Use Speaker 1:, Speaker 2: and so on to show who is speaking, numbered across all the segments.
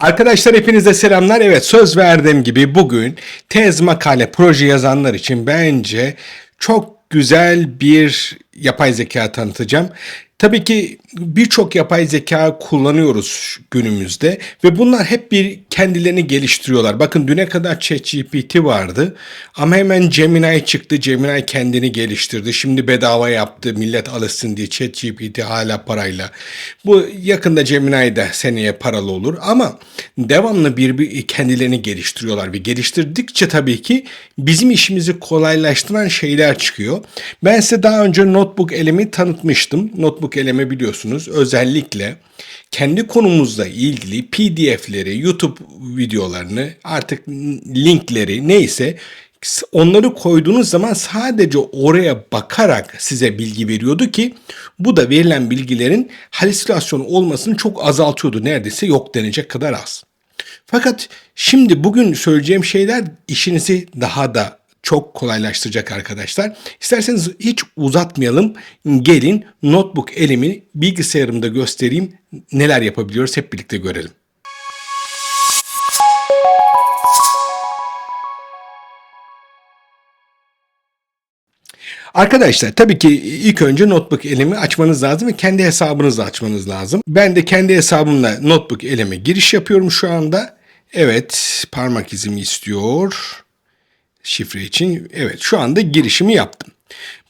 Speaker 1: Arkadaşlar hepinize selamlar. Evet söz verdiğim gibi bugün tez makale proje yazanlar için bence çok güzel bir yapay zeka tanıtacağım. Tabii ki birçok yapay zeka kullanıyoruz günümüzde ve bunlar hep bir kendilerini geliştiriyorlar. Bakın düne kadar ChatGPT vardı ama hemen Gemini çıktı. Gemini kendini geliştirdi. Şimdi bedava yaptı. Millet alışsın diye ChatGPT hala parayla. Bu yakında Gemini de seneye paralı olur ama devamlı bir, bir kendilerini geliştiriyorlar ve geliştirdikçe tabii ki bizim işimizi kolaylaştıran şeyler çıkıyor. Ben size daha önce Notebook elemi tanıtmıştım. Notebook eleme biliyorsunuz özellikle kendi konumuzla ilgili PDF'leri, YouTube videolarını, artık linkleri neyse onları koyduğunuz zaman sadece oraya bakarak size bilgi veriyordu ki bu da verilen bilgilerin halüsinasyon olmasını çok azaltıyordu. Neredeyse yok denecek kadar az. Fakat şimdi bugün söyleyeceğim şeyler işinizi daha da çok kolaylaştıracak arkadaşlar. İsterseniz hiç uzatmayalım. Gelin notebook elimi bilgisayarımda göstereyim. Neler yapabiliyoruz hep birlikte görelim. Arkadaşlar tabii ki ilk önce notebook elimi açmanız lazım ve kendi hesabınızla açmanız lazım. Ben de kendi hesabımla notebook elime giriş yapıyorum şu anda. Evet parmak izimi istiyor şifre için. Evet şu anda girişimi yaptım.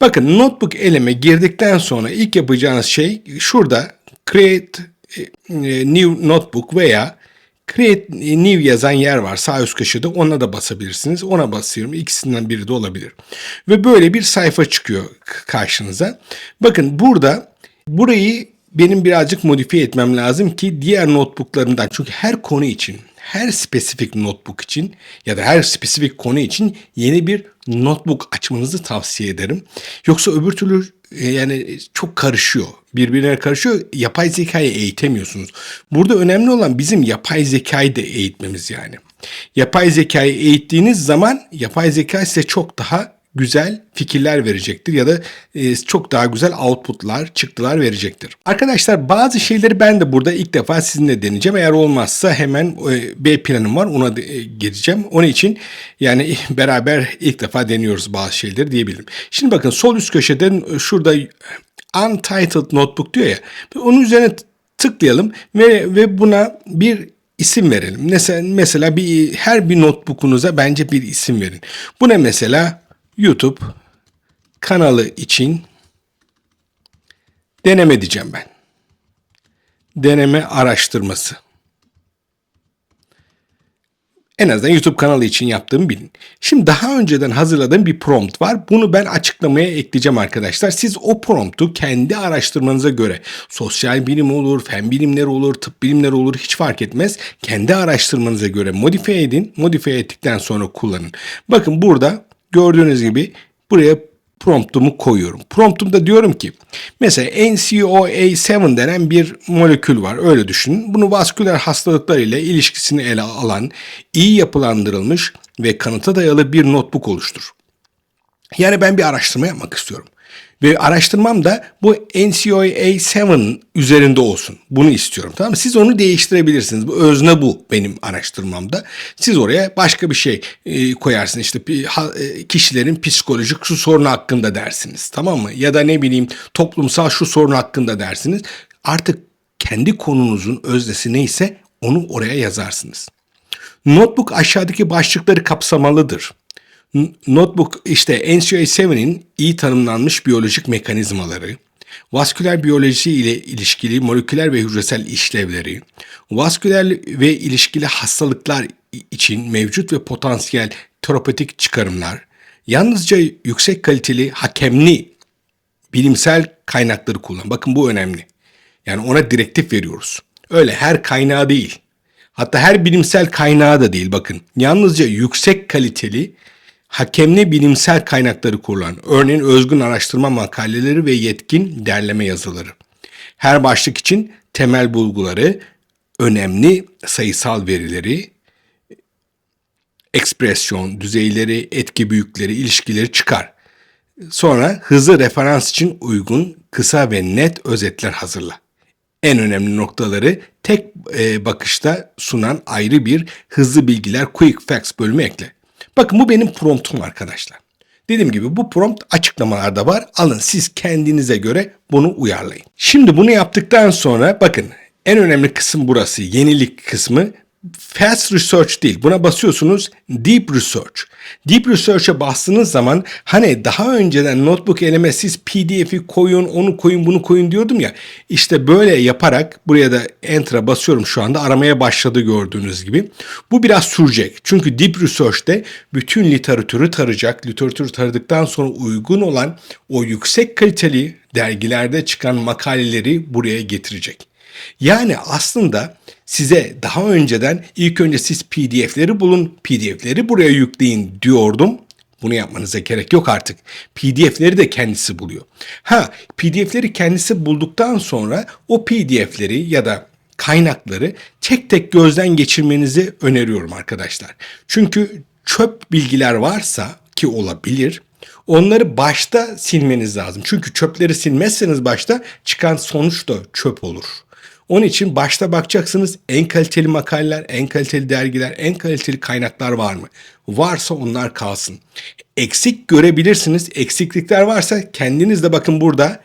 Speaker 1: Bakın notebook eleme girdikten sonra ilk yapacağınız şey şurada create new notebook veya create new yazan yer var sağ üst köşede ona da basabilirsiniz. Ona basıyorum ikisinden biri de olabilir. Ve böyle bir sayfa çıkıyor karşınıza. Bakın burada burayı benim birazcık modifiye etmem lazım ki diğer notebooklarımdan çünkü her konu için her spesifik notebook için ya da her spesifik konu için yeni bir notebook açmanızı tavsiye ederim. Yoksa öbür türlü e, yani çok karışıyor. Birbirine karışıyor. Yapay zekayı eğitemiyorsunuz. Burada önemli olan bizim yapay zekayı da eğitmemiz yani. Yapay zekayı eğittiğiniz zaman yapay zeka size çok daha güzel fikirler verecektir ya da e, çok daha güzel outputlar, çıktılar verecektir. Arkadaşlar bazı şeyleri ben de burada ilk defa sizinle deneyeceğim. Eğer olmazsa hemen e, B planım var ona e, gireceğim. Onun için yani beraber ilk defa deniyoruz bazı şeyleri diyebilirim. Şimdi bakın sol üst köşeden şurada Untitled Notebook diyor ya. Onun üzerine tıklayalım ve, ve buna bir isim verelim. Mesela, mesela bir her bir notebook'unuza bence bir isim verin. Bu ne mesela? YouTube kanalı için deneme diyeceğim ben. Deneme araştırması. En azından YouTube kanalı için yaptığımı bilin. Şimdi daha önceden hazırladığım bir prompt var. Bunu ben açıklamaya ekleyeceğim arkadaşlar. Siz o promptu kendi araştırmanıza göre sosyal bilim olur, fen bilimleri olur, tıp bilimleri olur hiç fark etmez. Kendi araştırmanıza göre modifiye edin. Modifiye ettikten sonra kullanın. Bakın burada gördüğünüz gibi buraya promptumu koyuyorum. Promptumda diyorum ki mesela NCOA7 denen bir molekül var öyle düşünün. Bunu vasküler hastalıklar ile ilişkisini ele alan iyi yapılandırılmış ve kanıta dayalı bir notebook oluştur. Yani ben bir araştırma yapmak istiyorum. Ve araştırmam da bu NCOA7 üzerinde olsun. Bunu istiyorum. Tamam mı? Siz onu değiştirebilirsiniz. Bu özne bu benim araştırmamda. Siz oraya başka bir şey e, koyarsınız. İşte e, kişilerin psikolojik şu sorunu hakkında dersiniz. Tamam mı? Ya da ne bileyim toplumsal şu sorun hakkında dersiniz. Artık kendi konunuzun öznesi neyse onu oraya yazarsınız. Notebook aşağıdaki başlıkları kapsamalıdır. Notebook işte NCOA7'in iyi tanımlanmış biyolojik mekanizmaları, vasküler biyoloji ile ilişkili moleküler ve hücresel işlevleri, vasküler ve ilişkili hastalıklar için mevcut ve potansiyel terapetik çıkarımlar, yalnızca yüksek kaliteli hakemli bilimsel kaynakları kullan. Bakın bu önemli. Yani ona direktif veriyoruz. Öyle her kaynağı değil. Hatta her bilimsel kaynağı da değil bakın. Yalnızca yüksek kaliteli hakemli bilimsel kaynakları kullan. Örneğin özgün araştırma makaleleri ve yetkin derleme yazıları. Her başlık için temel bulguları, önemli sayısal verileri, ekspresyon düzeyleri, etki büyükleri, ilişkileri çıkar. Sonra hızlı referans için uygun, kısa ve net özetler hazırla. en önemli noktaları tek e, bakışta sunan ayrı bir hızlı bilgiler Quick Facts bölümü ekle. Bakın bu benim promptum arkadaşlar. Dediğim gibi bu prompt açıklamalarda var. Alın siz kendinize göre bunu uyarlayın. Şimdi bunu yaptıktan sonra bakın en önemli kısım burası. Yenilik kısmı fast research değil. Buna basıyorsunuz deep research. Deep research'e bastığınız zaman hani daha önceden notebook eleme siz pdf'i koyun, onu koyun, bunu koyun diyordum ya. İşte böyle yaparak buraya da enter'a basıyorum şu anda aramaya başladı gördüğünüz gibi. Bu biraz sürecek. Çünkü deep research'te bütün literatürü tarayacak. Literatürü taradıktan sonra uygun olan o yüksek kaliteli dergilerde çıkan makaleleri buraya getirecek. Yani aslında size daha önceden ilk önce siz PDF'leri bulun, PDF'leri buraya yükleyin diyordum. Bunu yapmanıza gerek yok artık. PDF'leri de kendisi buluyor. Ha, PDF'leri kendisi bulduktan sonra o PDF'leri ya da kaynakları tek tek gözden geçirmenizi öneriyorum arkadaşlar. Çünkü çöp bilgiler varsa ki olabilir Onları başta silmeniz lazım. Çünkü çöpleri silmezseniz başta çıkan sonuç da çöp olur. Onun için başta bakacaksınız en kaliteli makaleler, en kaliteli dergiler, en kaliteli kaynaklar var mı? Varsa onlar kalsın. Eksik görebilirsiniz. Eksiklikler varsa kendiniz de bakın burada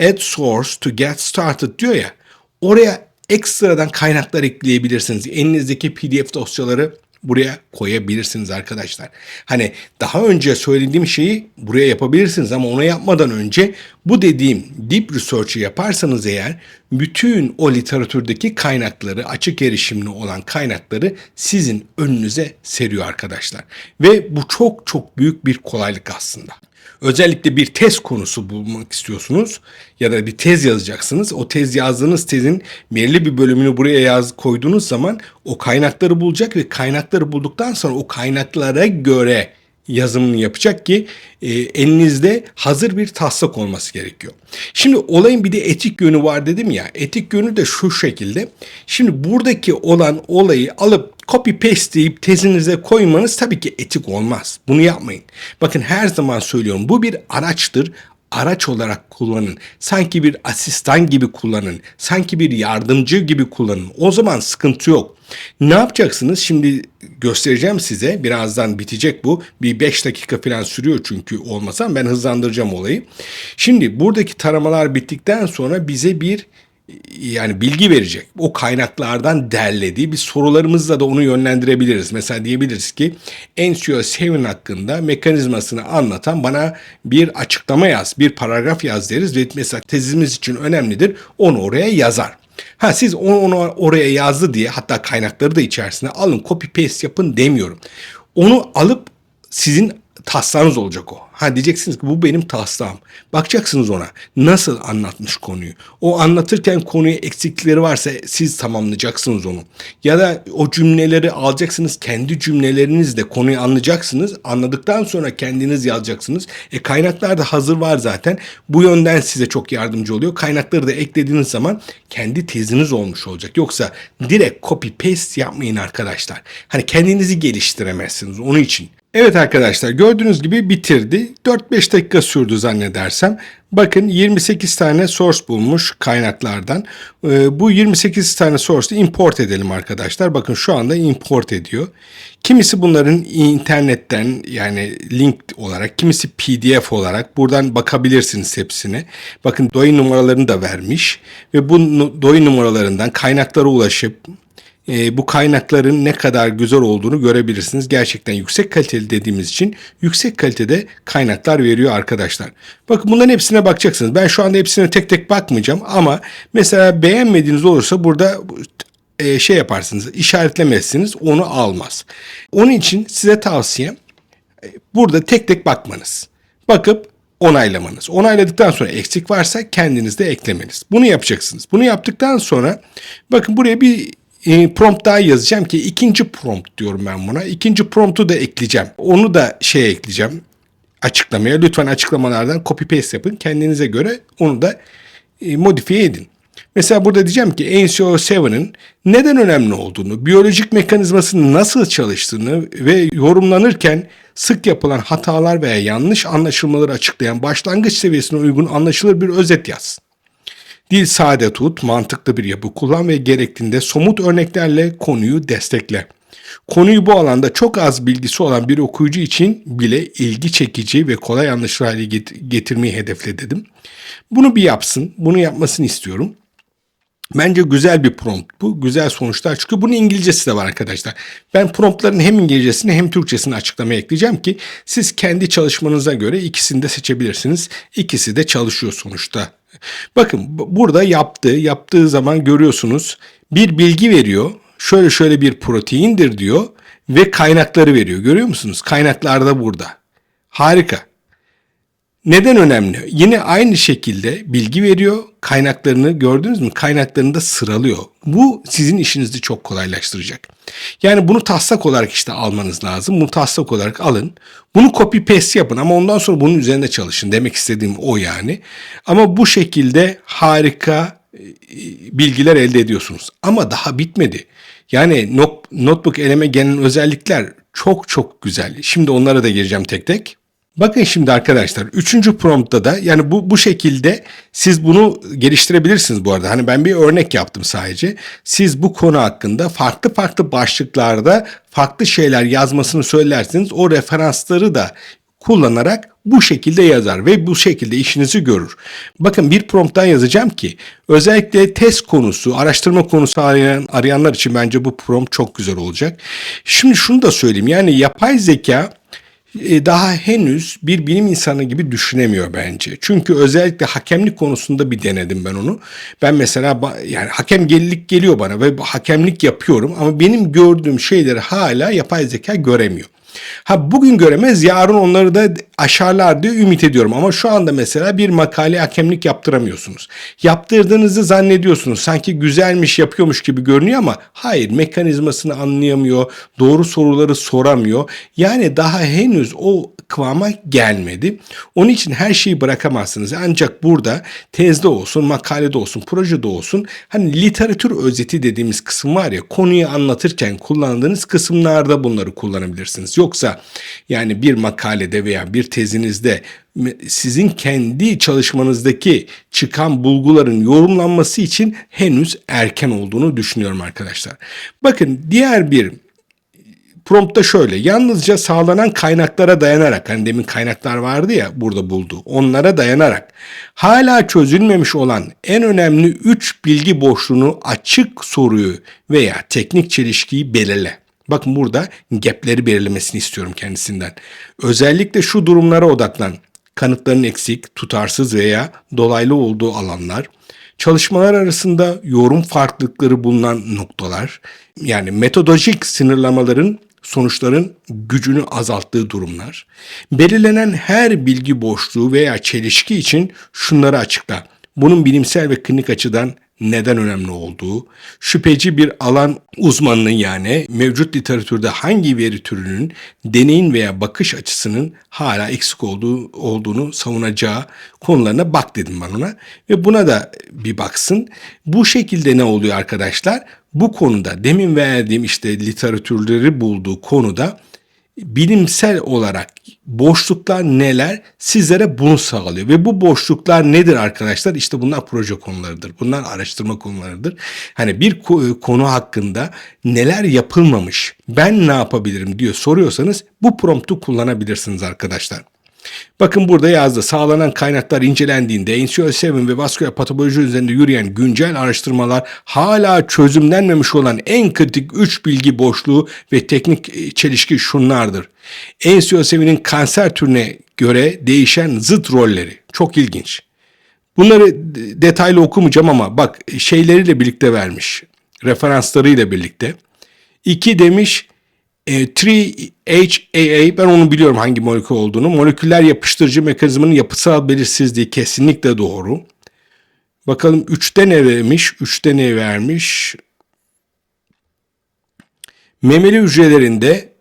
Speaker 1: add source to get started diyor ya. Oraya ekstradan kaynaklar ekleyebilirsiniz. Elinizdeki PDF dosyaları buraya koyabilirsiniz arkadaşlar. Hani daha önce söylediğim şeyi buraya yapabilirsiniz ama onu yapmadan önce bu dediğim deep research'ı yaparsanız eğer bütün o literatürdeki kaynakları, açık erişimli olan kaynakları sizin önünüze seriyor arkadaşlar. Ve bu çok çok büyük bir kolaylık aslında. Özellikle bir tez konusu bulmak istiyorsunuz ya da bir tez yazacaksınız. O tez yazdığınız tezin belirli bir bölümünü buraya yaz koyduğunuz zaman o kaynakları bulacak ve kaynakları bulduktan sonra o kaynaklara göre yazımını yapacak ki e, elinizde hazır bir taslak olması gerekiyor. Şimdi olayın bir de etik yönü var dedim ya. Etik yönü de şu şekilde. Şimdi buradaki olan olayı alıp copy paste deyip tezinize koymanız tabii ki etik olmaz. Bunu yapmayın. Bakın her zaman söylüyorum bu bir araçtır araç olarak kullanın. Sanki bir asistan gibi kullanın. Sanki bir yardımcı gibi kullanın. O zaman sıkıntı yok. Ne yapacaksınız? Şimdi göstereceğim size. Birazdan bitecek bu. Bir 5 dakika falan sürüyor çünkü olmasam ben hızlandıracağım olayı. Şimdi buradaki taramalar bittikten sonra bize bir yani bilgi verecek. O kaynaklardan derlediği bir sorularımızla da onu yönlendirebiliriz. Mesela diyebiliriz ki NCO 7 hakkında mekanizmasını anlatan bana bir açıklama yaz, bir paragraf yaz deriz ve mesela tezimiz için önemlidir. Onu oraya yazar. Ha siz onu, onu oraya yazdı diye hatta kaynakları da içerisine alın copy paste yapın demiyorum. Onu alıp sizin taslağınız olacak o. Ha diyeceksiniz ki bu benim taslağım. Bakacaksınız ona nasıl anlatmış konuyu. O anlatırken konuyu eksikleri varsa siz tamamlayacaksınız onu. Ya da o cümleleri alacaksınız kendi cümlelerinizle konuyu anlayacaksınız. Anladıktan sonra kendiniz yazacaksınız. E kaynaklar da hazır var zaten. Bu yönden size çok yardımcı oluyor. Kaynakları da eklediğiniz zaman kendi teziniz olmuş olacak. Yoksa direkt copy paste yapmayın arkadaşlar. Hani kendinizi geliştiremezsiniz onun için. Evet arkadaşlar gördüğünüz gibi bitirdi. 4-5 dakika sürdü zannedersem. Bakın 28 tane source bulmuş kaynaklardan. Ee, bu 28 tane source'u import edelim arkadaşlar. Bakın şu anda import ediyor. Kimisi bunların internetten yani link olarak, kimisi pdf olarak buradan bakabilirsiniz hepsine. Bakın doy numaralarını da vermiş ve bu doy numaralarından kaynaklara ulaşıp e, bu kaynakların ne kadar güzel olduğunu görebilirsiniz. Gerçekten yüksek kaliteli dediğimiz için yüksek kalitede kaynaklar veriyor arkadaşlar. Bakın bunların hepsine bakacaksınız. Ben şu anda hepsine tek tek bakmayacağım ama mesela beğenmediğiniz olursa burada e, şey yaparsınız işaretlemezsiniz onu almaz. Onun için size tavsiyem e, burada tek tek bakmanız. Bakıp onaylamanız. Onayladıktan sonra eksik varsa kendiniz de eklemeniz. Bunu yapacaksınız. Bunu yaptıktan sonra bakın buraya bir e, prompt daha yazacağım ki ikinci prompt diyorum ben buna. İkinci promptu da ekleyeceğim. Onu da şey ekleyeceğim açıklamaya. Lütfen açıklamalardan copy paste yapın. Kendinize göre onu da e, modifiye edin. Mesela burada diyeceğim ki NCO7'ın neden önemli olduğunu, biyolojik mekanizmasının nasıl çalıştığını ve yorumlanırken sık yapılan hatalar veya yanlış anlaşılmaları açıklayan başlangıç seviyesine uygun anlaşılır bir özet yaz. Dil sade tut, mantıklı bir yapı kullan ve gerektiğinde somut örneklerle konuyu destekle. Konuyu bu alanda çok az bilgisi olan bir okuyucu için bile ilgi çekici ve kolay anlaşılır hale get- getirmeyi hedefle dedim. Bunu bir yapsın, bunu yapmasını istiyorum. Bence güzel bir prompt bu. Güzel sonuçlar çıkıyor. Bunun İngilizcesi de var arkadaşlar. Ben promptların hem İngilizcesini hem Türkçesini açıklamaya ekleyeceğim ki siz kendi çalışmanıza göre ikisini de seçebilirsiniz. İkisi de çalışıyor sonuçta. Bakın bu- burada yaptığı, yaptığı zaman görüyorsunuz bir bilgi veriyor. Şöyle şöyle bir proteindir diyor ve kaynakları veriyor. Görüyor musunuz? Kaynaklar da burada. Harika. Neden önemli? Yine aynı şekilde bilgi veriyor. Kaynaklarını gördünüz mü? Kaynaklarını da sıralıyor. Bu sizin işinizi çok kolaylaştıracak. Yani bunu taslak olarak işte almanız lazım. Bunu taslak olarak alın. Bunu copy paste yapın ama ondan sonra bunun üzerinde çalışın. Demek istediğim o yani. Ama bu şekilde harika e, bilgiler elde ediyorsunuz. Ama daha bitmedi. Yani not- notebook eleme gelen özellikler çok çok güzel. Şimdi onlara da gireceğim tek tek. Bakın şimdi arkadaşlar üçüncü promptta da yani bu bu şekilde siz bunu geliştirebilirsiniz bu arada. Hani ben bir örnek yaptım sadece. Siz bu konu hakkında farklı farklı başlıklarda farklı şeyler yazmasını söylerseniz o referansları da kullanarak bu şekilde yazar ve bu şekilde işinizi görür. Bakın bir prompttan yazacağım ki özellikle test konusu, araştırma konusu arayan, arayanlar için bence bu prompt çok güzel olacak. Şimdi şunu da söyleyeyim yani yapay zeka daha henüz bir bilim insanı gibi düşünemiyor bence. Çünkü özellikle hakemlik konusunda bir denedim ben onu. Ben mesela yani hakem gelilik geliyor bana ve hakemlik yapıyorum ama benim gördüğüm şeyleri hala yapay zeka göremiyor. Ha bugün göremez yarın onları da aşarlar diye ümit ediyorum ama şu anda mesela bir makale hakemlik yaptıramıyorsunuz. Yaptırdığınızı zannediyorsunuz sanki güzelmiş yapıyormuş gibi görünüyor ama hayır mekanizmasını anlayamıyor doğru soruları soramıyor yani daha henüz o kıvama gelmedi. Onun için her şeyi bırakamazsınız. Ancak burada tezde olsun, makalede olsun, projede olsun hani literatür özeti dediğimiz kısım var ya konuyu anlatırken kullandığınız kısımlarda bunları kullanabilirsiniz. Yoksa yani bir makalede veya bir tezinizde sizin kendi çalışmanızdaki çıkan bulguların yorumlanması için henüz erken olduğunu düşünüyorum arkadaşlar. Bakın diğer bir promptta şöyle yalnızca sağlanan kaynaklara dayanarak hani demin kaynaklar vardı ya burada buldu onlara dayanarak hala çözülmemiş olan en önemli 3 bilgi boşluğunu açık soruyu veya teknik çelişkiyi belirle. Bakın burada gapleri belirlemesini istiyorum kendisinden. Özellikle şu durumlara odaklan. Kanıtların eksik, tutarsız veya dolaylı olduğu alanlar, Çalışmalar arasında yorum farklılıkları bulunan noktalar, yani metodolojik sınırlamaların sonuçların gücünü azalttığı durumlar, belirlenen her bilgi boşluğu veya çelişki için şunları açıkla. Bunun bilimsel ve klinik açıdan neden önemli olduğu, şüpheci bir alan uzmanının yani mevcut literatürde hangi veri türünün deneyin veya bakış açısının hala eksik olduğu olduğunu savunacağı konularına bak dedim ben ona ve buna da bir baksın. Bu şekilde ne oluyor arkadaşlar? Bu konuda demin verdiğim işte literatürleri bulduğu konuda bilimsel olarak boşluklar neler? Sizlere bunu sağlıyor. Ve bu boşluklar nedir arkadaşlar? İşte bunlar proje konularıdır. Bunlar araştırma konularıdır. Hani bir konu hakkında neler yapılmamış ben ne yapabilirim diyor soruyorsanız bu promptu kullanabilirsiniz arkadaşlar. Bakın burada yazdı. Sağlanan kaynaklar incelendiğinde NCO7 ve vasküler patoloji üzerinde yürüyen güncel araştırmalar hala çözümlenmemiş olan en kritik 3 bilgi boşluğu ve teknik çelişki şunlardır. NCO7'in kanser türüne göre değişen zıt rolleri. Çok ilginç. Bunları detaylı okumayacağım ama bak şeyleriyle birlikte vermiş. Referanslarıyla birlikte. İki demiş e, 3-HAA ben onu biliyorum hangi molekül olduğunu. Moleküller yapıştırıcı mekanizmanın yapısal belirsizliği kesinlikle doğru. Bakalım 3'te ne vermiş? 3'te ne vermiş? Memeli hücrelerinde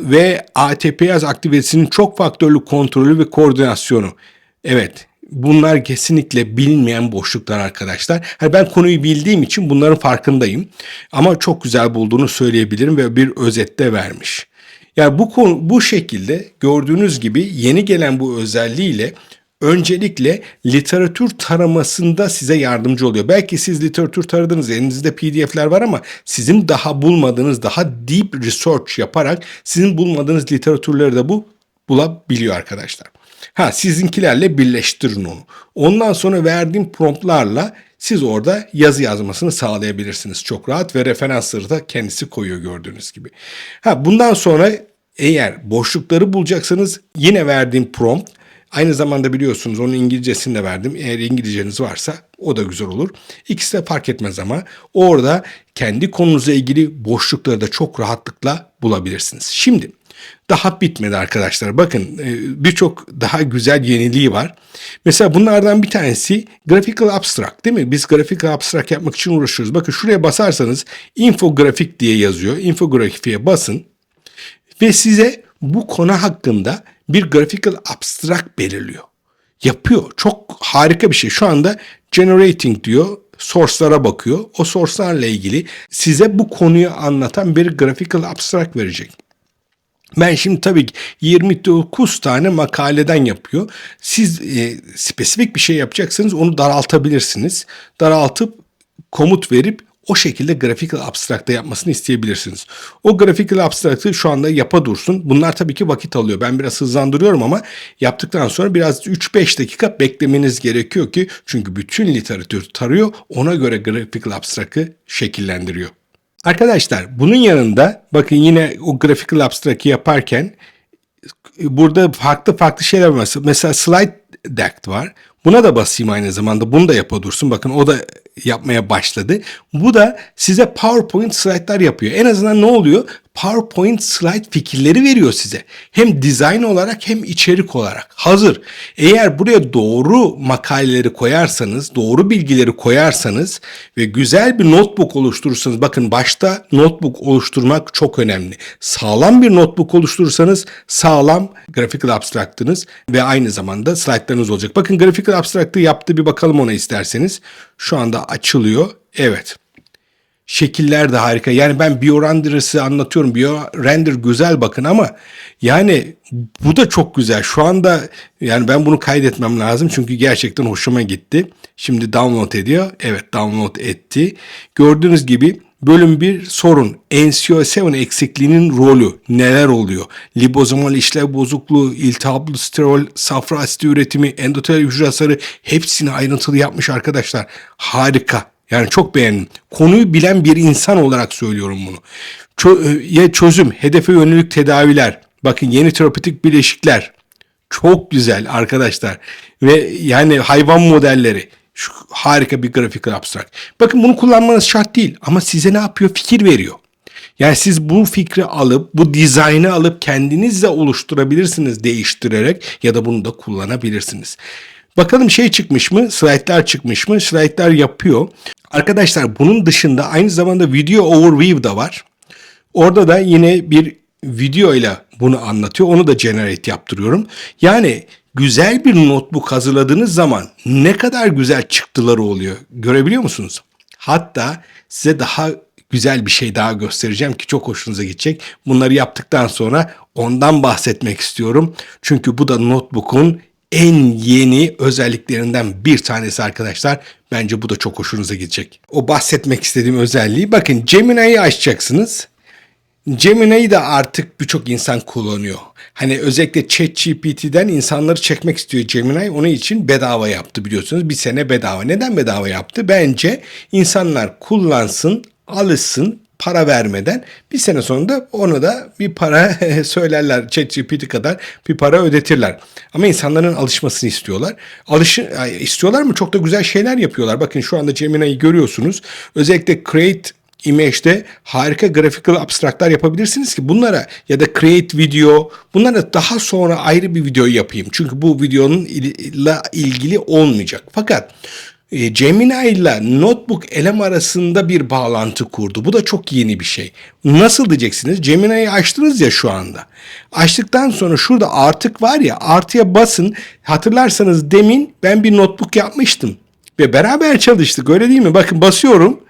Speaker 1: ve ATPaz aktivitesinin çok faktörlü kontrolü ve koordinasyonu. Evet, bunlar kesinlikle bilinmeyen boşluklar arkadaşlar. Yani ben konuyu bildiğim için bunların farkındayım. Ama çok güzel bulduğunu söyleyebilirim ve bir özette vermiş. Yani bu konu bu şekilde gördüğünüz gibi yeni gelen bu özelliğiyle öncelikle literatür taramasında size yardımcı oluyor. Belki siz literatür taradınız, elinizde PDF'ler var ama sizin daha bulmadığınız, daha deep research yaparak sizin bulmadığınız literatürleri de bu bulabiliyor arkadaşlar. Ha sizinkilerle birleştirin onu. Ondan sonra verdiğim promptlarla siz orada yazı yazmasını sağlayabilirsiniz çok rahat ve referansları da kendisi koyuyor gördüğünüz gibi. Ha bundan sonra eğer boşlukları bulacaksanız yine verdiğim prompt Aynı zamanda biliyorsunuz onun İngilizcesini de verdim. Eğer İngilizceniz varsa o da güzel olur. İkisi de fark etmez ama orada kendi konunuzla ilgili boşlukları da çok rahatlıkla bulabilirsiniz. Şimdi daha bitmedi arkadaşlar. Bakın e, birçok daha güzel yeniliği var. Mesela bunlardan bir tanesi Graphical Abstract değil mi? Biz Graphical Abstract yapmak için uğraşıyoruz. Bakın şuraya basarsanız infografik diye yazıyor. Infografiğe basın ve size bu konu hakkında bir graphical abstract belirliyor. Yapıyor. Çok harika bir şey. Şu anda generating diyor. Source'lara bakıyor. O source'larla ilgili size bu konuyu anlatan bir graphical abstract verecek. Ben şimdi tabii ki 29 tane makaleden yapıyor. Siz e, spesifik bir şey yapacaksanız onu daraltabilirsiniz. Daraltıp komut verip o şekilde graphical abstract'ta yapmasını isteyebilirsiniz. O graphical abstract'ı şu anda yapa dursun. Bunlar tabii ki vakit alıyor. Ben biraz hızlandırıyorum ama yaptıktan sonra biraz 3-5 dakika beklemeniz gerekiyor ki çünkü bütün literatür tarıyor. Ona göre graphical abstract'ı şekillendiriyor. Arkadaşlar bunun yanında bakın yine o graphical abstract'ı yaparken burada farklı farklı şeyler var. Mesela slide deck var. Buna da basayım aynı zamanda. Bunu da yapa dursun. Bakın o da yapmaya başladı. Bu da size PowerPoint slaytlar yapıyor. En azından ne oluyor? PowerPoint slide fikirleri veriyor size. Hem dizayn olarak hem içerik olarak. Hazır. Eğer buraya doğru makaleleri koyarsanız, doğru bilgileri koyarsanız ve güzel bir notebook oluşturursanız, bakın başta notebook oluşturmak çok önemli. Sağlam bir notebook oluşturursanız sağlam graphical abstract'ınız ve aynı zamanda slaytlarınız olacak. Bakın graphical abstract'ı yaptı bir bakalım ona isterseniz. Şu anda açılıyor. Evet. Şekiller de harika. Yani ben biorender'ı anlatıyorum. Biorender güzel bakın ama yani bu da çok güzel. Şu anda yani ben bunu kaydetmem lazım çünkü gerçekten hoşuma gitti. Şimdi download ediyor. Evet download etti. Gördüğünüz gibi bölüm bir sorun. NCO7 eksikliğinin rolü neler oluyor? Lipozomal işlev bozukluğu, iltihaplı sterol, safra asidi üretimi, endotel hücre hasarı hepsini ayrıntılı yapmış arkadaşlar. Harika. Yani çok beğendim. Konuyu bilen bir insan olarak söylüyorum bunu. Çö ya çözüm, hedefe yönelik tedaviler. Bakın yeni terapötik bileşikler. Çok güzel arkadaşlar. Ve yani hayvan modelleri. Şu harika bir grafik abstrakt. Bakın bunu kullanmanız şart değil ama size ne yapıyor? Fikir veriyor. Yani siz bu fikri alıp, bu dizaynı alıp kendinizle oluşturabilirsiniz değiştirerek ya da bunu da kullanabilirsiniz. Bakalım şey çıkmış mı? Slaytlar çıkmış mı? Slaytlar yapıyor. Arkadaşlar bunun dışında aynı zamanda video overview da var. Orada da yine bir video ile bunu anlatıyor. Onu da generate yaptırıyorum. Yani güzel bir notebook hazırladığınız zaman ne kadar güzel çıktıları oluyor. Görebiliyor musunuz? Hatta size daha güzel bir şey daha göstereceğim ki çok hoşunuza gidecek. Bunları yaptıktan sonra ondan bahsetmek istiyorum. Çünkü bu da notebook'un en yeni özelliklerinden bir tanesi arkadaşlar. Bence bu da çok hoşunuza gidecek. O bahsetmek istediğim özelliği bakın Gemini'yi açacaksınız. Gemini'yi de artık birçok insan kullanıyor. Hani özellikle ChatGPT'den insanları çekmek istiyor Gemini. Onun için bedava yaptı biliyorsunuz. Bir sene bedava. Neden bedava yaptı? Bence insanlar kullansın, alışsın, para vermeden bir sene sonunda onu da bir para söylerler. ChatGPT kadar bir para ödetirler. Ama insanların alışmasını istiyorlar. Alışın istiyorlar mı? Çok da güzel şeyler yapıyorlar. Bakın şu anda Gemini'yi görüyorsunuz. Özellikle Create Image'de harika graphical abstraktlar yapabilirsiniz ki bunlara ya da create video bunlara daha sonra ayrı bir video yapayım. Çünkü bu videonun ile ilgili olmayacak. Fakat e, Gemini ile Notebook elem arasında bir bağlantı kurdu. Bu da çok yeni bir şey. Nasıl diyeceksiniz? Gemini'yi açtınız ya şu anda. Açtıktan sonra şurada artık var ya artıya basın. Hatırlarsanız demin ben bir notebook yapmıştım. Ve beraber çalıştık öyle değil mi? Bakın basıyorum.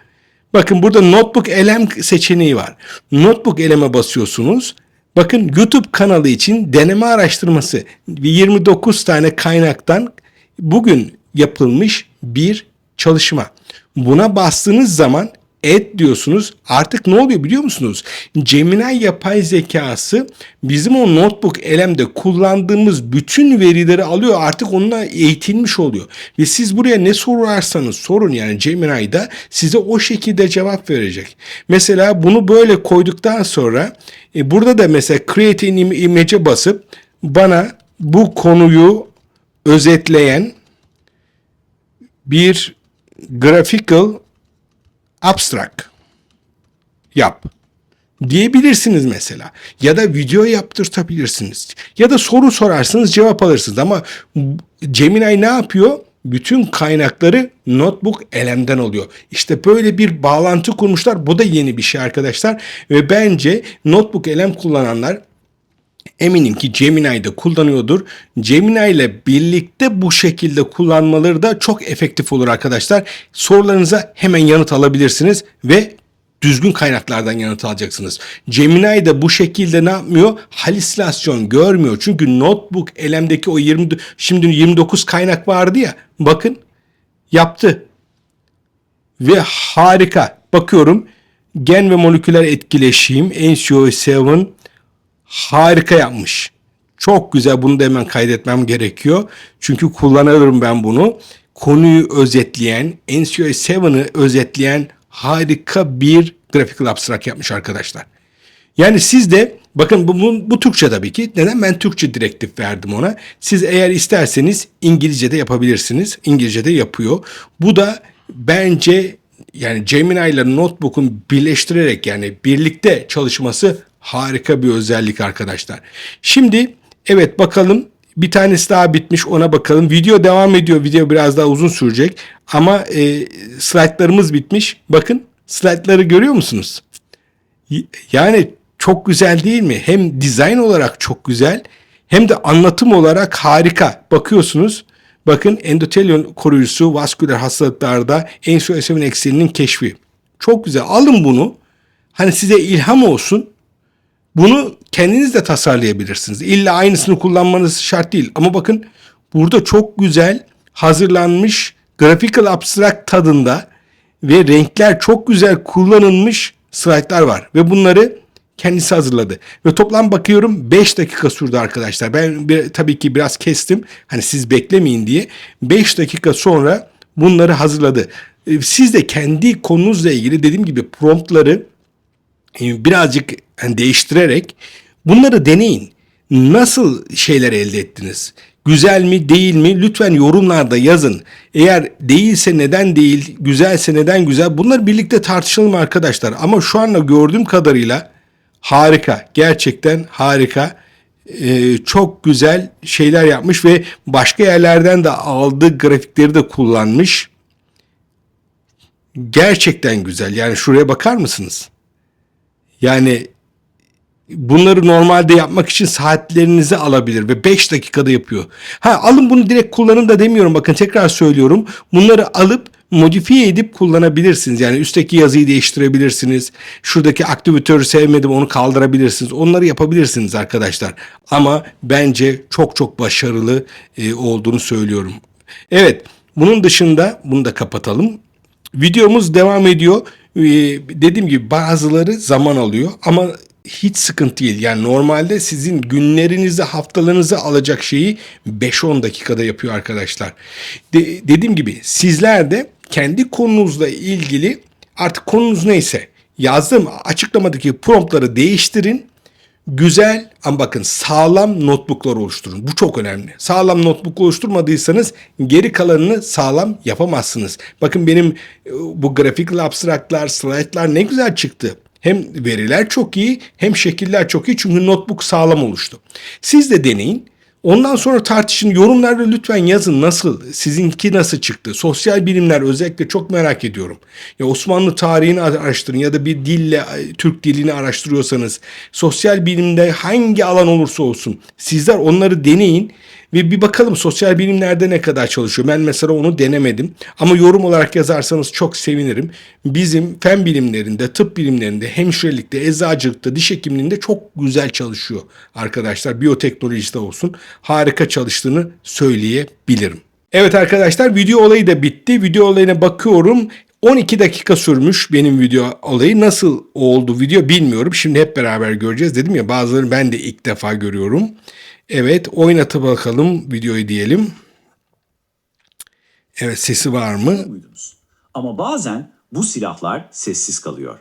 Speaker 1: Bakın burada notebook elem seçeneği var. Notebook eleme basıyorsunuz. Bakın YouTube kanalı için deneme araştırması 29 tane kaynaktan bugün yapılmış bir çalışma. Buna bastığınız zaman et diyorsunuz. Artık ne oluyor biliyor musunuz? Gemini yapay zekası bizim o notebook elemde kullandığımız bütün verileri alıyor. Artık onunla eğitilmiş oluyor. Ve siz buraya ne sorarsanız sorun yani Gemini'de size o şekilde cevap verecek. Mesela bunu böyle koyduktan sonra e, burada da mesela create an image'e basıp bana bu konuyu özetleyen bir graphical abstract yap diyebilirsiniz mesela. Ya da video yaptırtabilirsiniz. Ya da soru sorarsınız cevap alırsınız. Ama Gemini ne yapıyor? Bütün kaynakları notebook elemden oluyor. İşte böyle bir bağlantı kurmuşlar. Bu da yeni bir şey arkadaşlar. Ve bence notebook elem kullananlar eminim ki Gemini'de kullanıyordur. Gemini ile birlikte bu şekilde kullanmaları da çok efektif olur arkadaşlar. Sorularınıza hemen yanıt alabilirsiniz ve düzgün kaynaklardan yanıt alacaksınız. Gemini de bu şekilde ne yapmıyor? Halüsinasyon görmüyor. Çünkü notebook elemdeki o 20 şimdi 29 kaynak vardı ya. Bakın yaptı. Ve harika. Bakıyorum gen ve moleküler etkileşim NCO7 harika yapmış. Çok güzel bunu da hemen kaydetmem gerekiyor. Çünkü kullanırım ben bunu. Konuyu özetleyen, NCO7'ı özetleyen harika bir graphical abstract yapmış arkadaşlar. Yani siz de bakın bu, bu, bu Türkçe tabii ki. Neden? Ben Türkçe direktif verdim ona. Siz eğer isterseniz İngilizce de yapabilirsiniz. İngilizce de yapıyor. Bu da bence yani Gemini ile Notebook'un birleştirerek yani birlikte çalışması harika bir özellik arkadaşlar. Şimdi evet bakalım bir tanesi daha bitmiş ona bakalım. Video devam ediyor. Video biraz daha uzun sürecek. Ama e, slaytlarımız bitmiş. Bakın slaytları görüyor musunuz? Yani çok güzel değil mi? Hem dizayn olarak çok güzel hem de anlatım olarak harika. Bakıyorsunuz. Bakın endotelyon koruyucusu vasküler hastalıklarda ensüresevin ekseninin keşfi. Çok güzel. Alın bunu. Hani size ilham olsun. Bunu kendiniz de tasarlayabilirsiniz. İlla aynısını kullanmanız şart değil. Ama bakın burada çok güzel hazırlanmış graphical abstract tadında ve renkler çok güzel kullanılmış slaytlar var. Ve bunları kendisi hazırladı. Ve toplam bakıyorum 5 dakika sürdü arkadaşlar. Ben bir, tabii ki biraz kestim. Hani siz beklemeyin diye. 5 dakika sonra bunları hazırladı. Ee, siz de kendi konunuzla ilgili dediğim gibi promptları e, birazcık yani değiştirerek bunları deneyin. Nasıl şeyler elde ettiniz? Güzel mi değil mi? Lütfen yorumlarda yazın. Eğer değilse neden değil, güzelse neden güzel? Bunları birlikte tartışalım arkadaşlar. Ama şu anda gördüğüm kadarıyla harika. Gerçekten harika. Ee, çok güzel şeyler yapmış ve başka yerlerden de aldığı grafikleri de kullanmış. Gerçekten güzel. Yani şuraya bakar mısınız? Yani bunları normalde yapmak için saatlerinizi alabilir ve 5 dakikada yapıyor. Ha alın bunu direkt kullanın da demiyorum bakın tekrar söylüyorum. Bunları alıp modifiye edip kullanabilirsiniz. Yani üstteki yazıyı değiştirebilirsiniz. Şuradaki aktivitörü sevmedim onu kaldırabilirsiniz. Onları yapabilirsiniz arkadaşlar. Ama bence çok çok başarılı e, olduğunu söylüyorum. Evet bunun dışında bunu da kapatalım. Videomuz devam ediyor. Ee, dediğim gibi bazıları zaman alıyor ama hiç sıkıntı değil. Yani normalde sizin günlerinizi, haftalarınızı alacak şeyi 5-10 dakikada yapıyor arkadaşlar. De, dediğim gibi sizler de kendi konunuzla ilgili artık konunuz neyse yazdığım açıklamadaki promptları değiştirin güzel ama bakın sağlam notebooklar oluşturun. Bu çok önemli. Sağlam notebook oluşturmadıysanız geri kalanını sağlam yapamazsınız. Bakın benim e, bu grafik abstraktlar, slaytlar ne güzel çıktı. Hem veriler çok iyi hem şekiller çok iyi çünkü notebook sağlam oluştu. Siz de deneyin. Ondan sonra tartışın. Yorumlarda lütfen yazın nasıl, sizinki nasıl çıktı. Sosyal bilimler özellikle çok merak ediyorum. Ya Osmanlı tarihini araştırın ya da bir dille Türk dilini araştırıyorsanız sosyal bilimde hangi alan olursa olsun sizler onları deneyin ve bir bakalım sosyal bilimlerde ne kadar çalışıyor. Ben mesela onu denemedim ama yorum olarak yazarsanız çok sevinirim. Bizim fen bilimlerinde, tıp bilimlerinde, hemşirelikte, eczacılıkta, diş hekimliğinde çok güzel çalışıyor arkadaşlar. Biyoteknolojide olsun harika çalıştığını söyleyebilirim. Evet arkadaşlar video olayı da bitti. Video olayına bakıyorum. 12 dakika sürmüş benim video olayı. Nasıl oldu video bilmiyorum. Şimdi hep beraber göreceğiz. Dedim ya bazıları ben de ilk defa görüyorum. Evet oynatıp bakalım videoyu diyelim. Evet sesi var mı?
Speaker 2: Ama bazen bu silahlar sessiz kalıyor.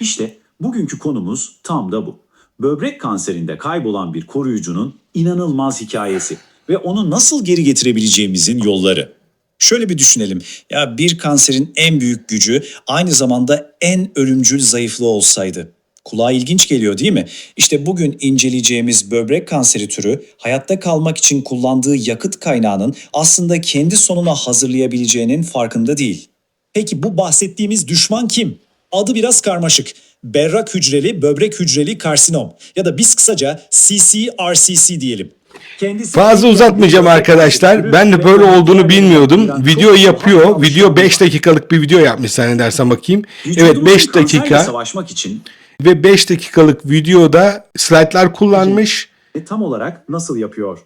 Speaker 2: İşte bugünkü konumuz tam da bu. Böbrek kanserinde kaybolan bir koruyucunun inanılmaz hikayesi ve onu nasıl geri getirebileceğimizin yolları.
Speaker 3: Şöyle bir düşünelim. Ya bir kanserin en büyük gücü aynı zamanda en ölümcül zayıflığı olsaydı. Kulağa ilginç geliyor değil mi? İşte bugün inceleyeceğimiz böbrek kanseri türü hayatta kalmak için kullandığı yakıt kaynağının aslında kendi sonuna hazırlayabileceğinin farkında değil. Peki bu bahsettiğimiz düşman kim? Adı biraz karmaşık. Berrak hücreli böbrek hücreli karsinom ya da biz kısaca CCRCC diyelim.
Speaker 2: Kendisi
Speaker 1: Fazla uzatmayacağım arkadaşlar. Ben de böyle olduğunu bilmiyordum. Video yapıyor. Video 5 dakikalık bir video yapmış zannedersem bakayım. Evet 5 dakika
Speaker 2: savaşmak için
Speaker 1: ve 5 dakikalık videoda slaytlar kullanmış.
Speaker 2: e, tam olarak nasıl yapıyor?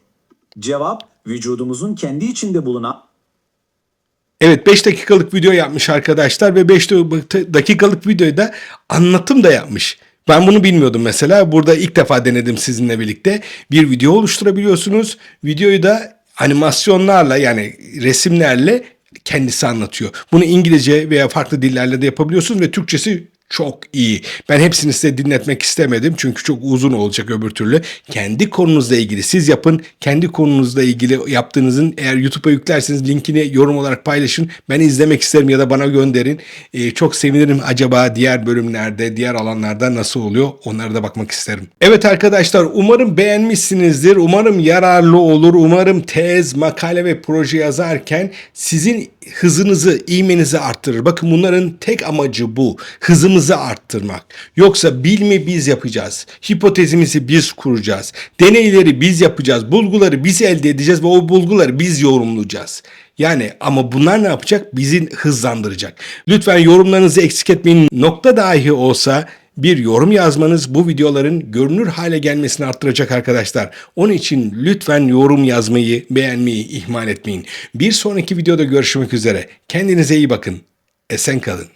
Speaker 2: Cevap vücudumuzun kendi içinde bulunan
Speaker 1: Evet 5 dakikalık video yapmış arkadaşlar ve 5 dakikalık videoda anlatım da yapmış. Ben bunu bilmiyordum mesela. Burada ilk defa denedim sizinle birlikte. Bir video oluşturabiliyorsunuz. Videoyu da animasyonlarla yani resimlerle kendisi anlatıyor. Bunu İngilizce veya farklı dillerle de yapabiliyorsunuz ve Türkçesi çok iyi. Ben hepsini size dinletmek istemedim çünkü çok uzun olacak öbür türlü. Kendi konunuzla ilgili siz yapın. Kendi konunuzla ilgili yaptığınızın eğer YouTube'a yüklerseniz linkini yorum olarak paylaşın. Ben izlemek isterim ya da bana gönderin. Ee, çok sevinirim acaba diğer bölümlerde, diğer alanlarda nasıl oluyor? Onlara da bakmak isterim. Evet arkadaşlar umarım beğenmişsinizdir. Umarım yararlı olur. Umarım tez, makale ve proje yazarken sizin hızınızı, iğmenizi arttırır. Bakın bunların tek amacı bu. Hızımızı arttırmak. Yoksa bilimi biz yapacağız. Hipotezimizi biz kuracağız. Deneyleri biz yapacağız. Bulguları biz elde edeceğiz ve o bulguları biz yorumlayacağız. Yani ama bunlar ne yapacak? Bizi hızlandıracak. Lütfen yorumlarınızı eksik etmeyin. Nokta dahi olsa bir yorum yazmanız bu videoların görünür hale gelmesini arttıracak arkadaşlar. Onun için lütfen yorum yazmayı, beğenmeyi ihmal etmeyin. Bir sonraki videoda görüşmek üzere. Kendinize iyi bakın. Esen kalın.